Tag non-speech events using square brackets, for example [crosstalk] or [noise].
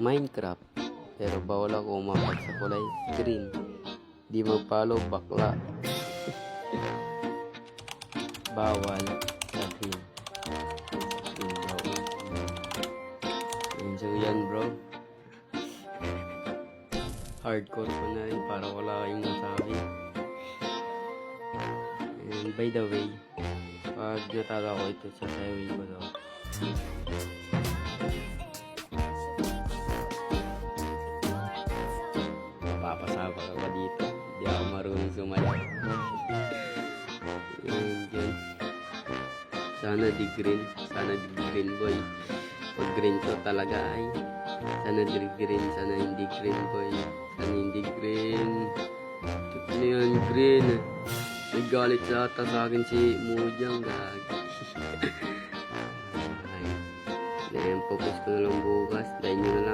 Minecraft. Pero bawal ako umapat sa kulay green. Di mag-follow bakla. [laughs] bawal sa green. So yan bro. Hardcore ko na rin para wala kayong masabi. And by the way, pag natalo ko ito sa highway ko daw. Papasabak ako dito. Hindi ako marunong [laughs] yun. Sana di green. Sana di green boy. Pag green ko talaga ay. Sana di green. Sana hindi green boy. Sana hindi green. Ano yan green? Nagalit sa ata sa akin si Mujang gag. [laughs] Ay. Ngayon, focus ko na lang bukas. Dahil nyo na lang.